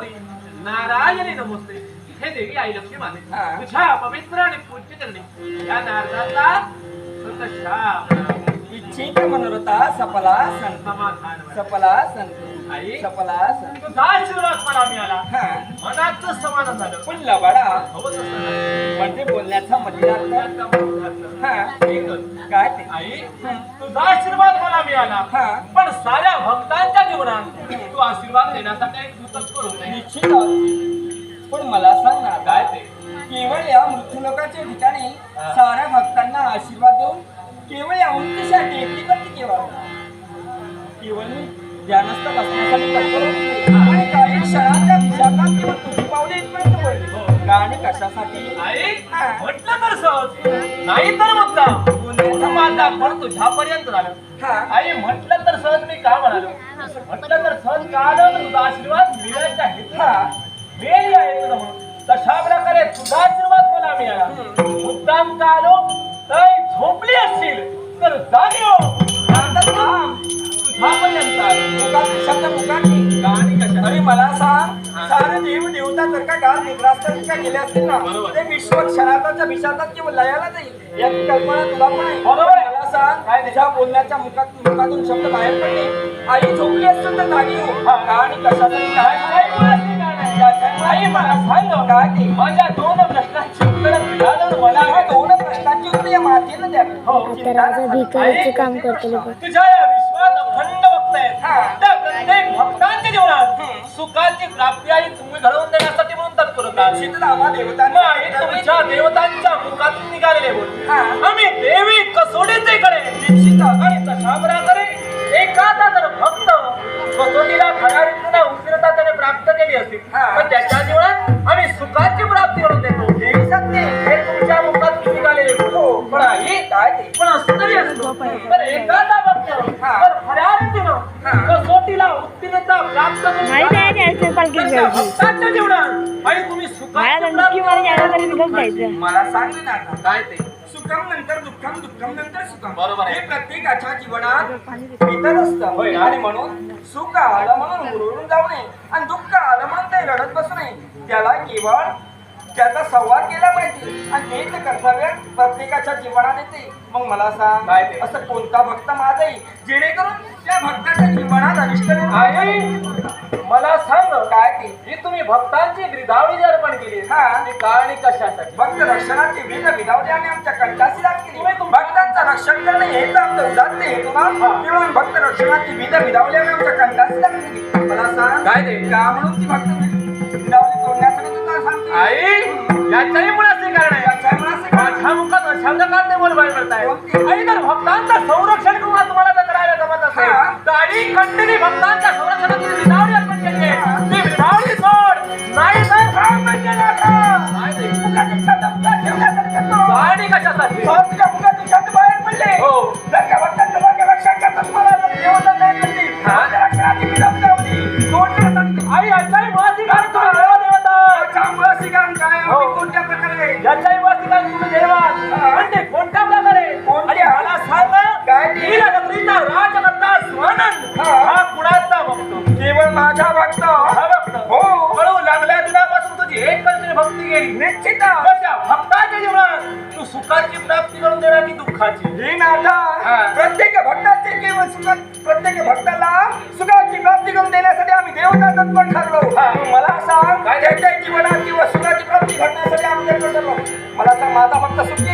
गौरी नारायणी नमोस्ते हे देवी आई लक्ष्मी हा. तुझ्या पवित्र आणि पूज्य चरणी या नारदाचा सतशा इच्छित मनोरथा सफला सन. सफला सन आई सफला सन तुझा आशीर्वाद मला मिळाला मनाचं समाधान झालं पण लबाडा हवं तसं नाही. म्हणजे बोलण्याचा कर. काय ते आई तुझा आशीर्वाद मिळाला हा. पण साऱ्या भक्तांच्या जीवनात तू आशीर्वाद देण्यासाठी एक निश्चित. पण मला सांग ना काय ते केवळ या मृत्यूलोकाच्या ठिकाणी हा. साऱ्या भक्तांना आशीर्वाद देऊन केवळ या एकटी करते केवळ केवळ मी ध्यानस्थ बसण्यासाठी तत्पर. आणि काही क्षणाच्या विचारात केवळ तुझी पावले इथपर्यंत वळली. आणि कशासाठी हा. म्हटलं तर सहज नाही तर मुद्दा पण तुझ्यापर्यंत झालं. हा. आई म्हटलं तर सहज मी का म्हणालो? म्हटलं तर सहज का आलं? तर तुझा आशीर्वाद मिळायचा आहे. हा. वेळी आहे तुझं म्हणून. तशा प्रकारे तुझा आशीर्वाद मला मिळाला. मुद्दाम का आलो? तर झोपली असतील तर जागी हो. आता थांब. तुझा पण नेमका आलो. शब्द गाणी कशा? मला सांग. सारे देव देवता जर का गाल निद्रास्तात का गेले असतील ना. ते विश्व क्षणाताच्या विषातात किंवा लयाला जाईल. याची कल्पना तुला पण आहे. बरोबर आहे. सांग तुझ्या बोलण्याच्या मुखात मुखातून शब्द बाहेर पडले आई झोपली असतील तर जागी हो. आणि कशासाठी काय? आई मला असे गाणं आहे. याच्या- आई मला सांग. काय ते? माझ्या दोन प्रश्नांची उत्तरं मिळालं मला या दोन प्रश्नांची उत्तर या मातेनं द्यावी हो. तर आज भिकारीचं काम करतो लोक. तुझ्या या विश्वात अखंड भक्त आहेत. त्या प्रत्येक भक्तांच्या जीवनात सुखाची प्राप्ती आई तुम्ही घडवून देण्यासाठी म्हणून तत्पर तुमच्या देवतांच्या मुखातून निघालेले बोल. आम्ही देवी कसोटीचे कडे निश्चित आणि तशा प्रकारे एखादा जर भक्त कसोटीला खऱ्या रीतीने उशीरता त्याने प्राप्त केली असतील हा. पण त्याच्या जीवनात आम्ही सुखाची प्राप्ती करून देतो हे सत्य हो. पण आई काय ते पण असं तरी असतो तर खऱ्या उत्तीर्णता प्राप्त माहिती आहे पालखी आणि तुम्ही सुखाची मला सांग ना काय ते? सुखम नंतर दुःखम दुःखम नंतर सुखम. बरोबर आहे. हे प्रत्येकाच्या जीवनात असतं. आणि म्हणून सुख आलं म्हणून हुरळून जाऊ नये. आणि दुःख आलं म्हणून ते रडत बसू नये. त्याला केवळ त्याचा संवाद केला पाहिजे. आणि तेच कर्तव्य प्रत्येकाच्या जीवनात येते मग मला सांग काय ते? असं कोणता भक्त माझा येईल जेणेकरून त्या भक्ताच्या जीवनात अनिष्ट आई मला सांग काय ते? ही तुम्ही भक्तांची ब्रिधावळी अर्पण केली हा. ती का आणि कशासाठी? भक्त रक्षणाची विध विधावली आणि आमच्या कंठाशी लाभ केली भक्तांचं रक्षण करणे हेच आमचं उदात्त हेतू ना भक्त रक्षणाची विध विधावली आणि आमच्या कंठाशी लाभ केली मला सांग काय ते? का म्हणून ती भक्त आई याच्याही मुळाचे कारण आहे. माझ्या मुखात शब्द काढते बोल बाहेर पडताय? आई जर भक्तांचं संरक्षण करून तुम्हाला जर करायला जमत असेल. तर आई कंटिन्यू भक्तांच्या संरक्षणाची विधावळी अर्पण केली आहे ती विधावळी सोड नाही तर काय म्हणजे ते? कशासाठी पण ठरलो मला सांग काय? त्याच्या जीवनात किंवा सुखाची प्राप्ती घडण्यासाठी आम्ही ठरलो मला सांग माझा फक्त सुखी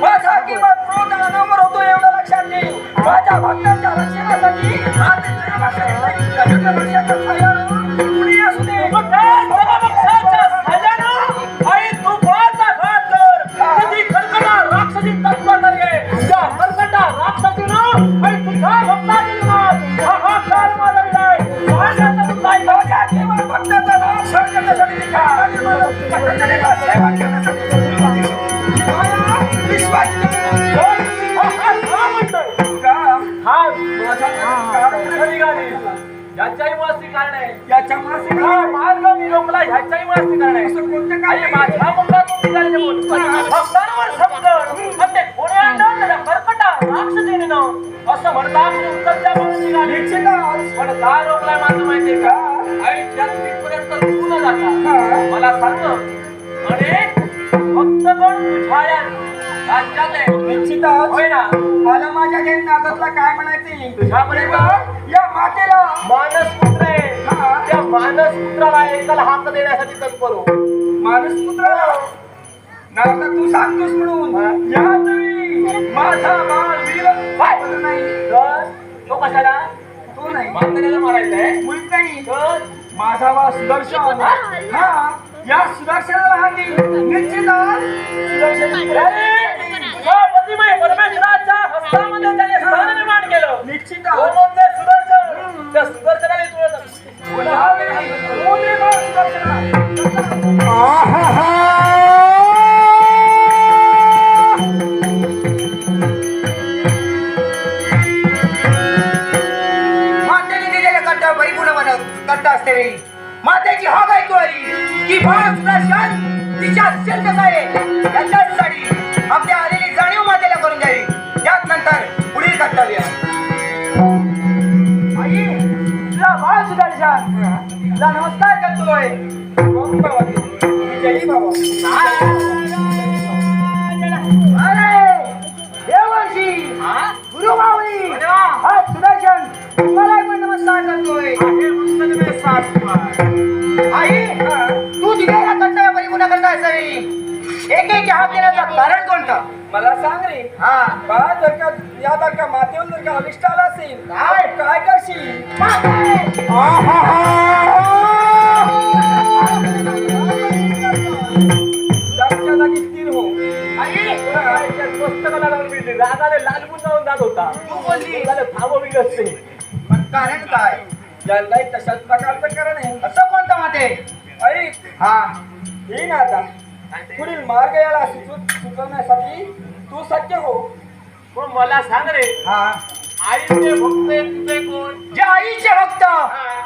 माझा किंमत क्रोध अनावर होतो एवढं लक्षात माझ्या भक्तांच्या रक्षणासाठी आज भाषा याच्याही मस्ती कारण आहे याच्यामुळे हा मार्ग मी रोखला ह्याच्याही मस्ती कारण आहे माझ्या मुखातून निघालेले बोल. भक्तांवर राक्षसीने न. असं म्हणता आपण उत्तरच्या निघाले. निश्चितच. पण का रोखलाय माझं माहितीये का आई त्यात तिथपर्यंत तू न जाता. मला सांग अनेक भक्तगण तुझ्या या राज्यात आहे निश्चितच. होय ना मला माझ्या काही नादातला काय म्हणायचे तुझ्यापर्यंत या मातेला मानस पुत्र आहे. त्या मानस पुत्राला एकाला हात देण्यासाठी तत्पर हो माणूस पुत्र नाता तू सांगतोस म्हणून या तुम्ही माझा बाळ वीर काय? बोलत नाही तर तो कशाला? तो नाही. मारायचा आहे. मुलीच नाही तर माझा वा सुदर्शन. हा या सुदर्शनाला परमेश्वराच्या हस्तामध्ये त्याने स्थान निर्माण केलं. निश्चित तो सुदर्शन? त्या सुदर्शनाने तुला करता असते. वेळी मातेची हा आली की बाळ सुदर्शन तिच्या अत्यंत आहे. याच्यासाठी आपल्या आलेली जाणीव मातेला करून द्यावी. त्यात नंतर पुढील कर्तव्य आई तुला बाळ सुदर्शन तुला नमस्कार करतोय. जय बाबा. अरे देवर्षी गुरुमावळी हा सुदर्शन तुम्हाला पण नमस्कार करतोय. आई तू दिलेला कर्तव्य परिपूर्ण करता असावी एक एक हात देण्याचं कारण कोणतं? मला सांग रे. हा. बाळा जर का या जर का मातेवर जर का अविष्ट आला असेल काय? काय करशील? हो. लावून मिळते. रागाने लालगुण जाऊन जात होता तू बोलली. कारण काय? ज्यालाही तशाच प्रकारचं कारण आहे असं कोणतं माते ऐक हा हे ना आता. पुढील मार्ग याला सुचव- सुचवण्यासाठी तू सज्ज हो. पण मला सांग रे? हा. आईचे भक्त तुझे कोण? जे आईचे भक्त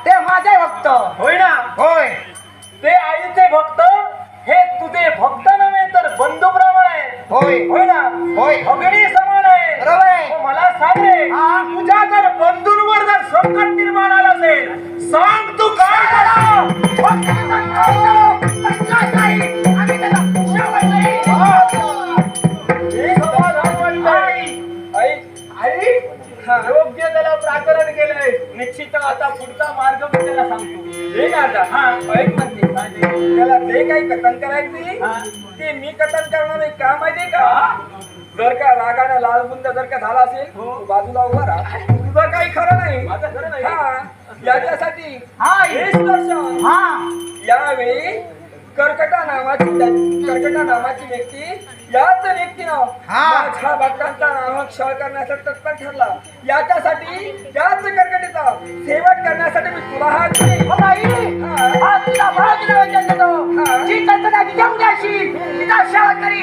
ते माझे भक्त. होय ना? होय. ते आईचे भक्त हे तुझे भक्त नव्हे तर बंधू प्रमाण आहेत. होय. होय ना? होय. भगिनी समान आहे बरोबर आहे. मग मला सांग रे. हा. तुझ्या जर बंधूंवर जर संकट निर्माण आलं असेल सांग तू काय योग्य त्याला प्राकरण केलंय निश्चित आता पुढचा मार्ग मी त्याला सांगतो हे आता हा. ऐक म्हणते त्याला जे काही कथन करायचे. ते मी कथन करणार नाही का माहितीये का जर का रागाने लालबुंद जर का झाला असेल हो. बाजूला उभा राहा. तुझं काही खरं नाही. माझं खरं नाही. हा याच्यासाठी हा हे हा. यावेळी कर्कटा नावाची कर्कटा नावाची व्यक्ती याच व्यक्तीनं हा. माझ्या भक्तांचा नाव क्षय करण्यासाठी तत्पर ठरला. याच्यासाठी याच कर्कटीचा सेवट करण्यासाठी मी तुला हा हा. तुला बाळ तुला. जी कल्पना तिचा सेवा करी